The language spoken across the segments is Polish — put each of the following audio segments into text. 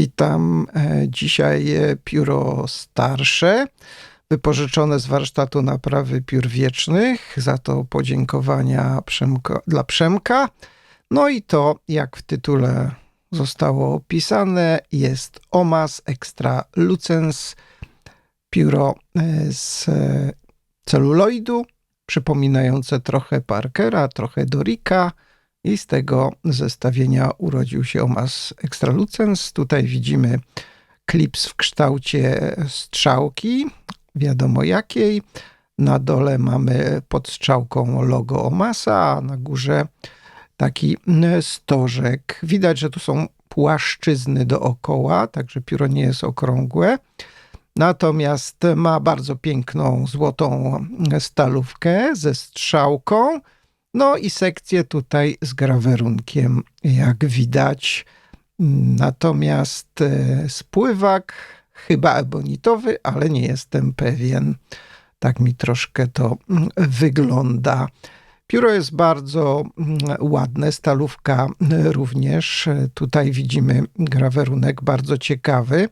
Witam. E, Dzisiaj e, pióro starsze, wypożyczone z warsztatu naprawy piór wiecznych. Za to podziękowania Przemko, dla Przemka. No i to, jak w tytule zostało opisane, jest OMAS Extra Lucens, pióro e, z celuloidu, przypominające trochę Parkera, trochę Dorika. I z tego zestawienia urodził się OMAS Extra Lucens. Tutaj widzimy klips w kształcie strzałki, wiadomo jakiej. Na dole mamy pod strzałką logo OMASa, a na górze taki stożek. Widać, że tu są płaszczyzny dookoła, także pióro nie jest okrągłe. Natomiast ma bardzo piękną złotą stalówkę ze strzałką. No i sekcję tutaj z grawerunkiem, jak widać. Natomiast e, spływak chyba ebonitowy, ale nie jestem pewien. Tak mi troszkę to mm, wygląda. Pióro jest bardzo mm, ładne, stalówka również. Tutaj widzimy grawerunek bardzo ciekawy.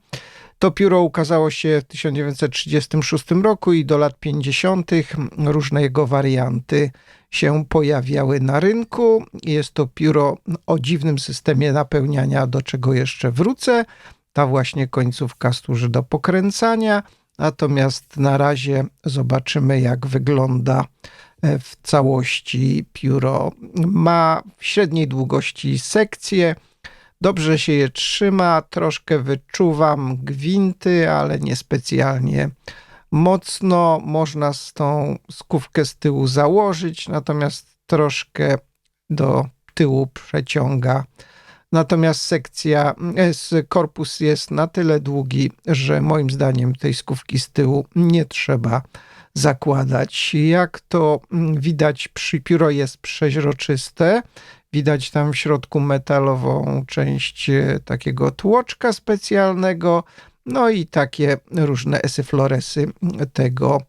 To pióro ukazało się w 1936 roku i do lat 50. różne jego warianty się pojawiały na rynku. Jest to pióro o dziwnym systemie napełniania, do czego jeszcze wrócę. Ta właśnie końcówka służy do pokręcania, natomiast na razie zobaczymy, jak wygląda e, w całości pióro. Ma w średniej długości sekcję. Dobrze się je trzyma, troszkę wyczuwam gwinty, ale niespecjalnie mocno. Można z tą skówkę z tyłu założyć, natomiast troszkę do tyłu przeciąga. Natomiast sekcja, e, korpus jest na tyle długi, że moim zdaniem tej skówki z tyłu nie trzeba zakładać. Jak to mm, widać, przy pióro jest przeźroczyste. Widać tam w środku metalową część e, takiego tłoczka specjalnego, no i takie różne esyfloresy tego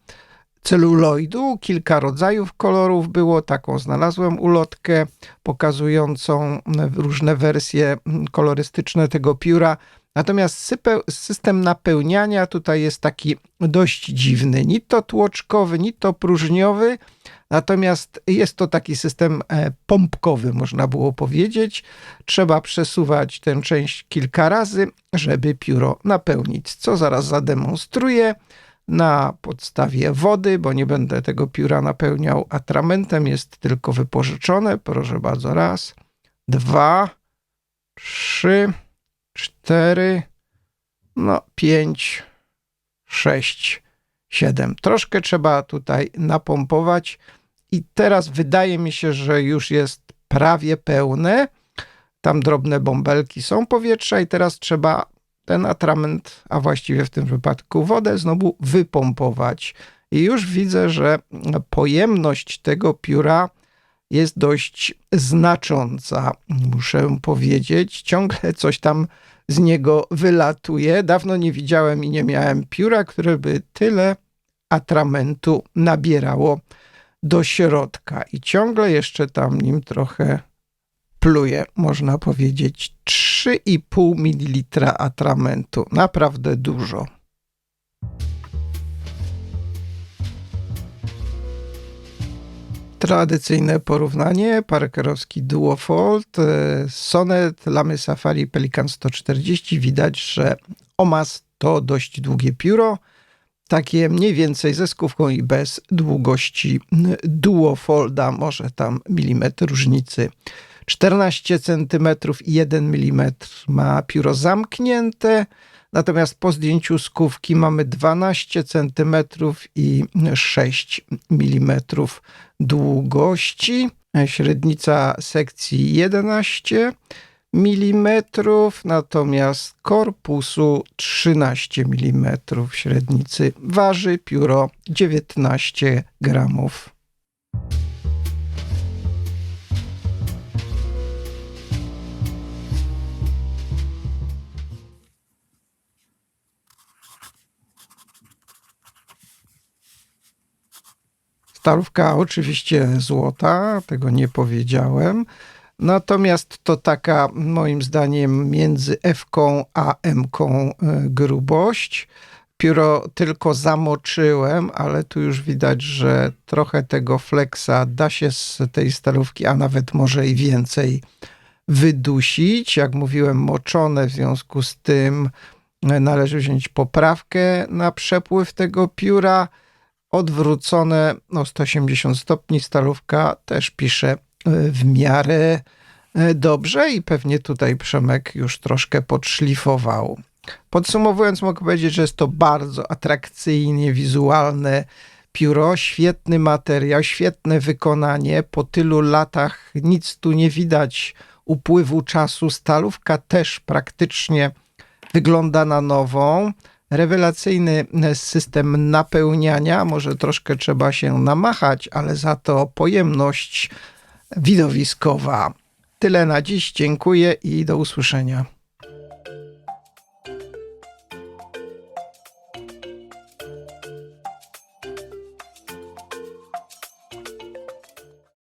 celuloidu. Kilka rodzajów kolorów było, taką znalazłem ulotkę pokazującą różne wersje kolorystyczne tego pióra. Natomiast system napełniania tutaj jest taki dość dziwny, ni to tłoczkowy, ni to próżniowy, natomiast jest to taki system e, pompkowy, można było powiedzieć. Trzeba przesuwać tę część kilka razy, żeby pióro napełnić, co zaraz zademonstruję na podstawie wody, bo nie będę tego pióra napełniał atramentem, jest tylko wypożyczone. Proszę bardzo, raz, dwa, trzy, cztery, no pięć, sześć, siedem. Troszkę trzeba tutaj napompować i teraz wydaje mi się, że już jest prawie pełne. Tam drobne bąbelki są powietrza i teraz trzeba ten atrament, a właściwie w tym wypadku wodę, znowu wypompować. I już widzę, że pojemność tego pióra jest dość znacząca, muszę powiedzieć. Ciągle coś tam z niego wylatuje. Dawno nie widziałem i nie miałem pióra, które by tyle atramentu nabierało do środka. I ciągle jeszcze tam nim trochę pluje, można powiedzieć. 3,5 ml atramentu. Naprawdę dużo. Tradycyjne porównanie, parkerowski Duofold, e, Sonet, Lamy Safari Pelikan 140. Widać, że OMAS to dość długie pióro, takie mniej więcej ze skówką i bez długości Duofolda, może tam milimetr różnicy. 14 cm i 1 mm ma pióro zamknięte, natomiast po zdjęciu skówki mamy 12 cm i 6 mm długości. Średnica sekcji 11 mm, natomiast korpusu 13 mm średnicy. Waży pióro 19 gramów. Starówka oczywiście złota, tego nie powiedziałem. Natomiast to taka, moim zdaniem, między F-ką a M-ką e, grubość. Pióro tylko zamoczyłem, ale tu już widać, że trochę tego flexa da się z tej stalówki, a nawet może i więcej wydusić. Jak mówiłem, moczone, w związku z tym e, należy wziąć poprawkę na przepływ tego pióra. Odwrócone o 180 stopni stalówka też pisze w miarę e, dobrze i pewnie tutaj Przemek już troszkę podszlifował. Podsumowując, mogę powiedzieć, że jest to bardzo atrakcyjnie wizualne pióro, świetny materiał, świetne wykonanie. Po tylu latach nic tu nie widać upływu czasu. Stalówka też praktycznie wygląda na nową. Rewelacyjny system napełniania. Może troszkę trzeba się namachać, ale za to pojemność widowiskowa. Tyle na dziś. Dziękuję i do usłyszenia.